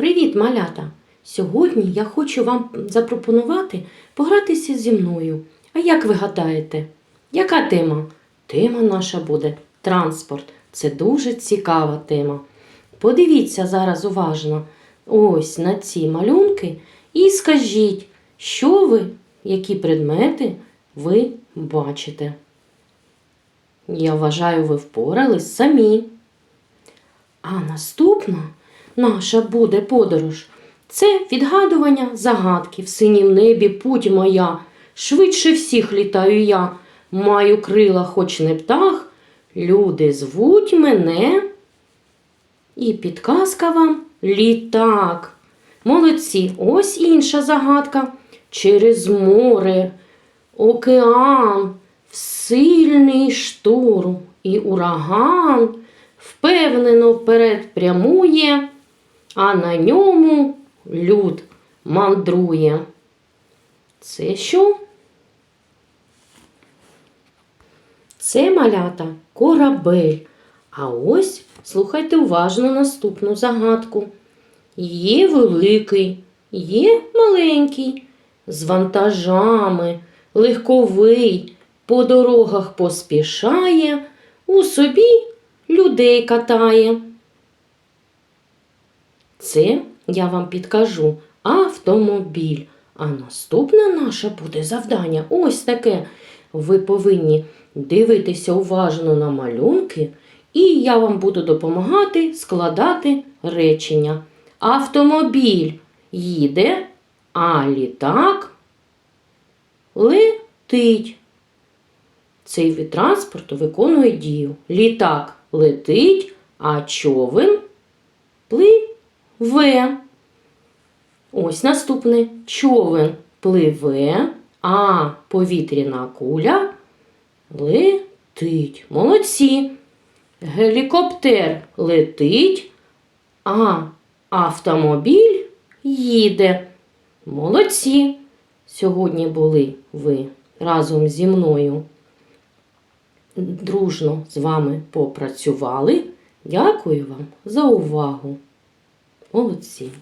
Привіт, малята! Сьогодні я хочу вам запропонувати погратися зі мною. А як ви гадаєте, яка тема? Тема наша буде транспорт. Це дуже цікава тема. Подивіться зараз уважно ось на ці малюнки і скажіть, що ви, які предмети ви бачите. Я вважаю, ви впорались самі. А наступна наша буде подорож. Це відгадування загадки в синім небі путь моя. Швидше всіх літаю я. Маю крила, хоч не птах. Люди звуть мене. І підказка вам літак. Молодці, ось інша загадка. Через море, океан, в сильний шторм і ураган впевнено вперед прямує, а на ньому люд мандрує. Це що? Це малята корабель. А ось слухайте уважно наступну загадку. Є великий, є маленький, з вантажами, легковий, по дорогах поспішає, у собі людей катає. Це я вам підкажу автомобіль. А наступне наше буде завдання ось таке. Ви повинні дивитися уважно на малюнки, і я вам буду допомагати складати речення. Автомобіль їде, а літак летить. Цей вид транспорту виконує дію. Літак летить, а човен пливе. Ось наступне. Човен пливе, а повітряна куля летить. Молодці. Гелікоптер летить, а автомобіль їде. Молодці. Сьогодні були ви разом зі мною дружно з вами попрацювали. Дякую вам за увагу. Молодці!